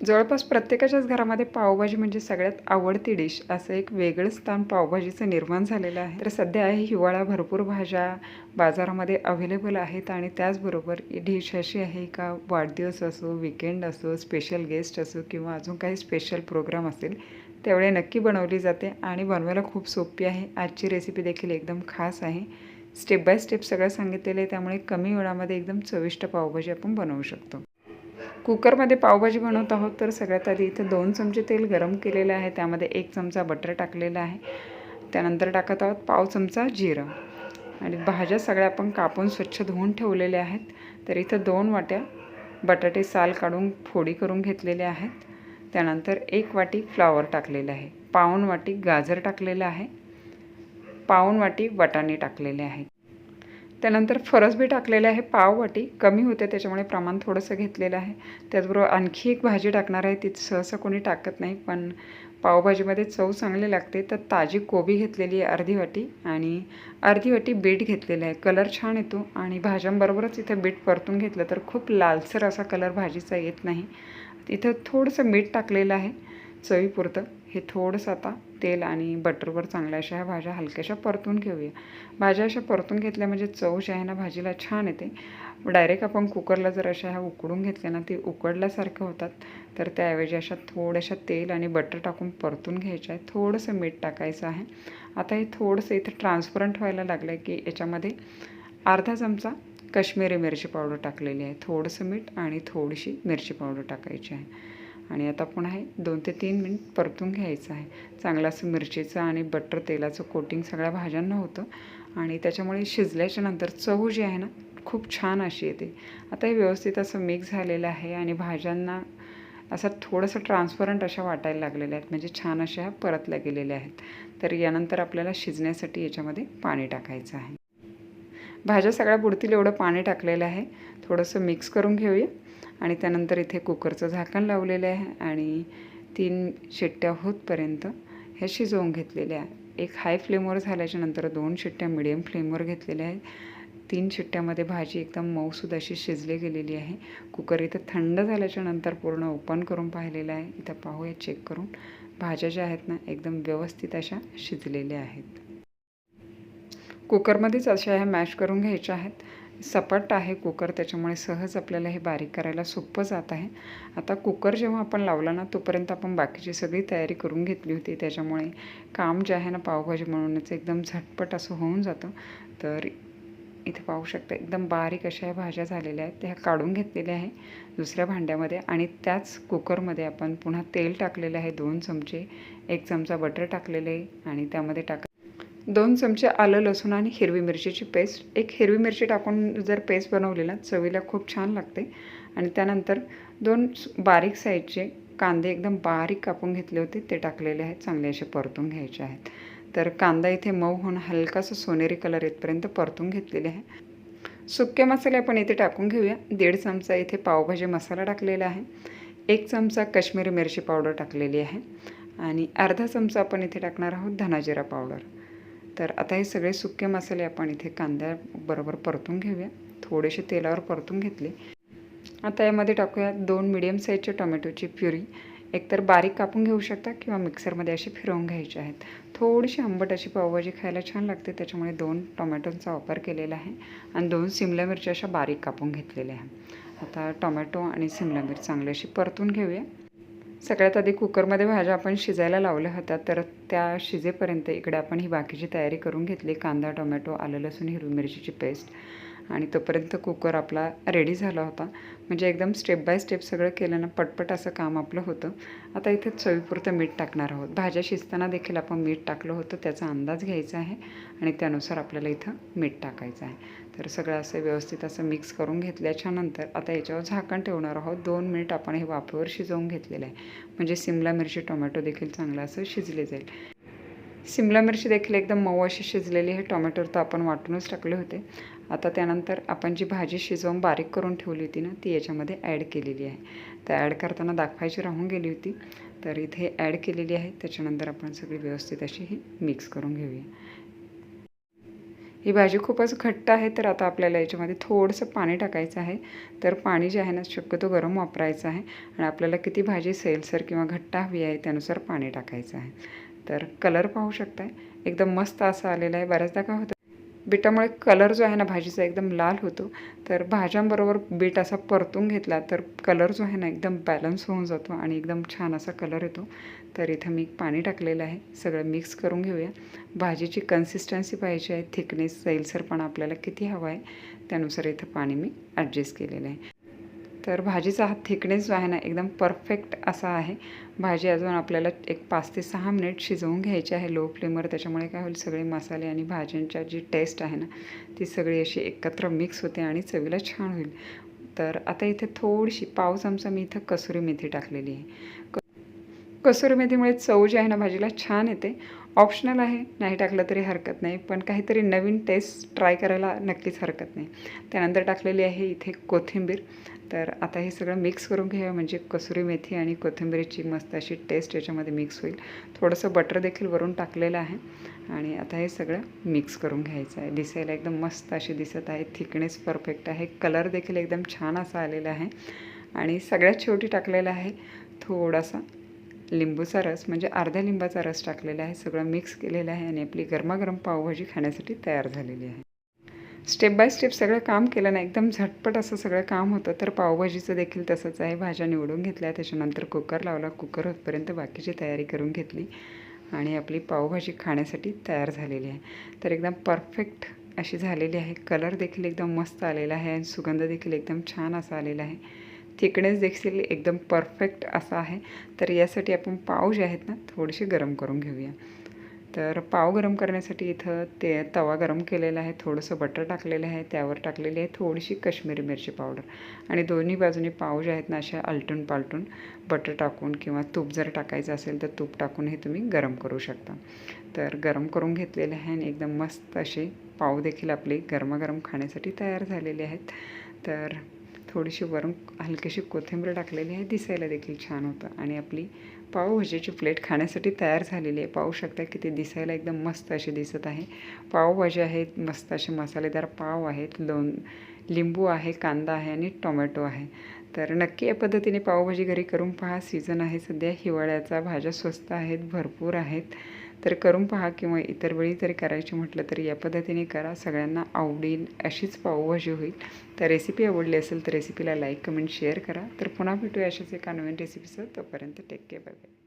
जवळपास प्रत्येकाच्याच घरामध्ये पावभाजी म्हणजे सगळ्यात आवडती डिश असं एक वेगळं स्थान पावभाजीचं निर्माण झालेलं आहे. तर सध्या आहे हिवाळा भरपूर भाज्या बाजारामध्ये अवेलेबल आहेत आणि त्याचबरोबर डिश अशी आहे का वाढदिवस असो विकेंड असो स्पेशल गेस्ट असो किंवा अजून काही स्पेशल प्रोग्राम असेल त्यावेळी नक्की बनवली जाते आणि बनवायला खूप सोपी आहे. आजची रेसिपी देखील एकदम खास आहे. स्टेप बाय स्टेप सगळं सांगितलेलं आहे त्यामुळे कमी वेळामध्ये एकदम चविष्ट पावभाजी आपण बनवू शकतो. कुकरमध्ये पावभाजी बनवत आहोत तर सगळ्यात आधी इथं दोन चमचे तेल गरम केलेलं आहे. त्यामध्ये एक चमचा बटर टाकलेला आहे. त्यानंतर टाकत आहोत पाव चमचा जिरं. आणि भाज्या सगळ्या आपण कापून स्वच्छ धुवून ठेवलेल्या आहेत. तर इथं दोन वाट्या बटाटे साल काढून फोडी करून घेतलेल्या आहेत. त्यानंतर एक वाटी फ्लावर टाकलेलं आहे. पाऊण वाटी गाजर टाकलेलं आहे. पाऊण वाटी वाटाणे टाकलेले आहेत. त्यानंतर फरसबी टाकलेले आहे पाववाटी कमी होते त्याच्यामुळे प्रमाण थोडंसं घेतलेलं आहे. त्याचबरोबर आणखी एक भाजी टाकणार आहे ती सहसा कोणी टाकत नाही पण पावभाजीमध्ये चव चांगली लागते तर ताजी कोबी घेतलेली आहे अर्धी वाटी आणि अर्धी वाटी बीट घेतलेलं आहे. कलर छान येतो आणि भाज्यांबरोबरच इथं बीट परतून घेतलं तर खूप लालसर असा कलर भाजीचा येत नाही. इथं थोडंसं मीठ टाकलेलं आहे चवीपुरतं. हे थोडंसं आता तेल आणि बटरवर चांगल्या अशा ह्या भाज्या हलक्याशा परतून घेऊया. भाज्या अशा परतून घेतल्या म्हणजे चव जी आहे ना भाजीला छान येते. डायरेक्ट आपण कुकरला जर अशा ह्या उकडून घेतल्या ना ते उकडल्यासारख्या होतात. तर त्याऐवजी अशा थोड्याशा तेल आणि बटर टाकून परतून घ्यायचं आहे थोडंसं मीठ टाकायचं आहे. आता हे थोडंसं इथं ट्रान्सपरंट व्हायला लागलं आहे की याच्यामध्ये अर्धा चमचा कश्मीरी मिरची पावडर टाकलेली आहे. थोडंसं मीठ आणि थोडीशी मिरची पावडर टाकायची आहे. आणि आता पुन्हा हे दोन ते तीन मिनिट परतून घ्यायचं आहे. चांगलं असं मिरचीचं आणि बटर तेलाचं कोटिंग सगळ्या भाज्यांना होतं. आणि त्याच्यामुळे शिजल्याच्या नंतर चव जी आहे ना खूप छान अशी येते. आता हे व्यवस्थित असं मिक्स झालेलं आहे आणि भाज्यांना असं थोडंसं ट्रान्सपरंट अशा वाटायला लागलेल्या आहेत. म्हणजे छान अशा ह्या परतल्या गेलेल्या आहेत. तर यानंतर आपल्याला शिजण्यासाठी याच्यामध्ये पाणी टाकायचं आहे. भाज्या सगळ्या बुडतील एवढं पाणी टाकलेलं आहे. थोडंसं मिक्स करून घेऊया. आणि त्यानंतर इथे कुकरचं झाकण लावलेलं आहे. आणि तीन शिट्ट्या होतपर्यंत हे शिजवून घेतलेले आहे एक हाय फ्लेमवर झाल्याच्यानंतर दोन शिट्ट्या मिडियम फ्लेमवर घेतलेल्या आहेत. तीन शिट्ट्यामध्ये भाजी एकदम मऊसूद अशी शिजली गेलेली आहे. कुकर इथं थंड झाल्याच्यानंतर पूर्ण ओपन करून पाहिलेलं आहे. इथं पाहूया चेक करून. भाज्या ज्या आहेत ना एकदम व्यवस्थित अशा शिजलेल्या आहेत. कुकरमध्येच अशा ह्या मॅश करून घ्यायच्या आहेत. सपाट आहे कुकर त्याच्यामुळे सहज आपल्याला हे बारीक करायला सोपं जात आहे. आता कुकर जेव्हा आपण लावला ना तोपर्यंत आपण बाकीची सगळी तयारी करून घेतली होती. त्याच्यामुळे काम जे आहे ना पावभाजी म्हणूनच एकदम झटपट असं होऊन जातं. तर इथे पाहू शकता एकदम बारीक अशा ह्या भाज्या झालेल्या आहेत. त्या काढून घेतलेल्या आहे दुसऱ्या भांड्यामध्ये आणि त्याच कुकरमध्ये आपण पुन्हा तेल टाकलेलं आहे दोन चमचे. एक चमचा बटर टाकलेले आहे आणि त्यामध्ये टाक दोन चमचे आलं लसूण आणि हिरवी मिरचीची पेस्ट. एक हिरवी मिरची टाकून जर पेस्ट बनवली ना चवीला खूप छान लागते. आणि त्यानंतर दोन बारीक साईजचे कांदे एकदम बारीक कापून घेतले होते ते टाकलेले आहेत. चांगले असे परतून घ्यायचे आहेत. तर कांदा इथे मऊ होऊन हलकासा सोनेरी कलर येतपर्यंत परतून घेतलेले आहे. सुके मसाले आपण इथे टाकून घेऊया. दीड चमचा इथे पावभाजी मसाला टाकलेला आहे. एक चमचा काश्मीरी मिरची पावडर टाकलेली आहे. आणि अर्धा चमचा आपण इथे टाकणार आहोत धनाजिरा पावडर. तर आता हे सगळे सुके मसाले आपण इथे कांद्याबरोबर परतून घेऊया. थोडेसे तेलावर परतून घेतले. आता यामध्ये टाकूया दोन मिडियम साईजच्या टोमॅटोची प्युरी. एकतर बारीक कापून घेऊ शकता किंवा मिक्सरमध्ये अशी फिरवून घ्यायचे आहेत. थोडीशी आंबट अशी पावभाजी खायला छान लागते. त्याच्यामुळे दोन टोमॅटोंचा वापर केलेला आहे आणि दोन सिमला मिरच्या अशा बारीक कापून घेतलेल्या आहे आता टोमॅटो आणि सिमला मिरच चांगली अशी परतून घेऊया. सगळ्यात आधी कुकरमध्ये भाज्या आपण शिजायला लावल्या होत्या तर त्या शिजेपर्यंत इकडे आपण ही बाकीची तयारी करून घेतली. कांदा टोमॅटो आलं लसूण हिरवी मिरचीची पेस्ट. आणि तोपर्यंत कुकर आपला रेडी झाला होता. म्हणजे एकदम स्टेप बाय स्टेप सगळं केलं ना पटपट असं काम आपलं होतं. आता इथे चवीपुरतं मीठ टाकणार आहोत. भाज्या शिजताना देखील आपण मीठ टाकलं होतं त्याचा अंदाज घ्यायचा आहे आणि त्यानुसार आपल्याला इथं मीठ टाकायचं आहे. तर सगळं असं व्यवस्थित असं मिक्स करून घेतल्याच्या नंतर आता याच्यावर झाकण ठेवणार आहोत. दोन मिनिट आपण हे वाफेवर शिजवून घेतलेलं आहे. म्हणजे सिमला मिरची टोमॅटो देखील चांगलं असं शिजले जाईल. सिमला मिरची देखील एकदम मऊ अशी शिजलेली आहे. टोमॅटो तर आपण वाटूनच टाकले होते. आता त्यानंतर आपण जी भाजी शिजवून बारीक करून ठेवली होती ना ती याच्यामध्ये ॲड केलेली आहे. तर ॲड करताना दाखवायची राहून गेली होती. तर इथे ॲड केलेली आहे. त्याच्यानंतर आपण सगळी व्यवस्थित अशी ही मिक्स करून घेऊया. ही भाजी खूपच घट्ट आहे तर आता आपल्याला याच्यामध्ये थोडंसं पाणी टाकायचं आहे. तर पाणी जे आहे ना शक्यतो गरम वापरायचं आहे. आणि आपल्याला किती भाजी सैलसर किंवा घट्ट हवी आहे त्यानुसार पाणी टाकायचं आहे. तर कलर पाहू शकताय. एकदम मस्त असा आलेला आहे. बऱ्याचदा काय होतं बीटामुळे कलर जो आहे ना भाजीचा एकदम लाल होतो. तर भाज्यांबरोबर बीट असा परतून घेतला तर कलर जो आहे ना एकदम बॅलन्स होऊन जातो आणि एकदम छान असा कलर येतो. तर इथं मी पाणी टाकलेलं आहे. सगळं मिक्स करून घेऊया. भाजीची कन्सिस्टन्सी पाहिजे आहे. थिकनेस सैलसरपणा आपल्याला किती हवा आहे त्यानुसार इथं पाणी मी ॲडजस्ट केलेलं आहे. तर भाजीचा हा थिकनेस जो आहे ना एकदम परफेक्ट असा आहे. भाजी अजून आपल्याला एक पाच ते सहा मिनिट शिजवून घ्यायची आहे लो फ्लेमवर त्याच्यामुळे काय होईल सगळे मसाले आणि भाज्यांच्या जी टेस्ट आहे ना ती सगळी अशी एकत्र मिक्स होते आणि चवीला छान होईल. तर आता इथे थोडीशी पाव चमचा मी इथं कसुरी मेथी टाकलेली आहे. क कसुरी मेथीमुळे चव जी आहे ना भाजीला छान येते. ऑप्शनल आहे नाही टाकलं तरी हरकत नाही पण काहीतरी नवीन टेस्ट ट्राय करायला नक्कीच हरकत नाही. त्यानंतर टाकलेली आहे इथे कोथिंबीर. तर आता हे सगळं मिक्स करून घ्या म्हणजे कसुरी मेथी आणि कोथिंबीरीची मस्त अशी टेस्ट याच्यामध्ये मिक्स होईल. थोडंसं बटर देखील वरून टाकलेलं आहे आणि आता हे सगळं मिक्स करून घ्यायचं आहे. दिसायला एकदम मस्त अशी दिसत आहे. थिकनेस परफेक्ट आहे. कलर देखील एकदम छान असा आलेला आहे. आणि सगळ्यात शेवटी टाकलेला आहे थोडासा लिंबूचा रस म्हणजे अर्ध्या लिंबाचा रस टाकलेला आहे सगळं मिक्स केलेलं आहे आणि आपली गरमागरम पावभाजी खाण्यासाठी तयार झालेली आहे. स्टेप बाय स्टेप सगळं काम केलं ना एकदम झटपट असं सगळं काम होतं तर पावभाजीचं देखील तसंच आहे. भाज्या निवडून घेतल्या त्याच्यानंतर कुकर लावला कुकर होतपर्यंत बाकीची तयारी करून घेतली आणि आपली पावभाजी खाण्यासाठी तयार झालेली आहे. तर एकदम परफेक्ट अशी झालेली आहे. कलर देखील एकदम मस्त आलेला आहे आणि सुगंध देखील एकदम छान असा आलेला आहे. थिकनेस देखील एकदम परफेक्ट असा आहे. तर यासाठी आपण पाव जे आहेत ना थोडेसे गरम करून घेऊया. तर पाव गरम करण्यासाठी इथं ते तवा गरम केलेला आहे थोडंसं बटर टाकलेलं आहे त्यावर टाकलेली आहे थोडीशी कश्मीरी मिरची पावडर आणि दोन्ही बाजूनी पाव जे आहेत ना अशा आलटून पालटून बटर टाकून किंवा तूप जर टाकायचं असेल तर तूप टाकून हे तुम्ही गरम करू शकता. तर गरम करून घेतलेले आहे आणि एकदम मस्त असे पाव देखील आपले गरमागरम खाण्यासाठी तयार झालेले आहेत. तर थोडीशी वरून हलकीशी कोथिंबीर टाकलेली आहे. दिसायला देखील छान होतं. आणि आपली पावभाजीची प्लेट खाण्यासाठी तयार झालेली आहे. पाहू शकता की ते दिसायला एकदम मस्त अशी दिसत आहे. पावभाजी आहेत मस्त असे मसालेदार पाव आहेत. लोण लिंबू आहे कांदा आहे आणि टोमॅटो आहे. तर नक्की या पद्धतीने पावभाजी घरी करून पहा. सीझन आहे सध्या. हिवाळ्याचा भाज्या स्वस्त आहेत भरपूर आहेत. तर करून पहा किंवा इतर वेळी तरी करायची म्हटलं तरी या पद्धतीने करा. सगळ्यांना आवडेल अशीच पावभाजी होईल. तर रेसिपी आवडली असेल तर रेसिपीला लाईक कमेंट शेअर करा. तर पुन्हा भेटूया अशाच एका नवीन रेसिपीचं तोपर्यंत टेक केअर बाय बाय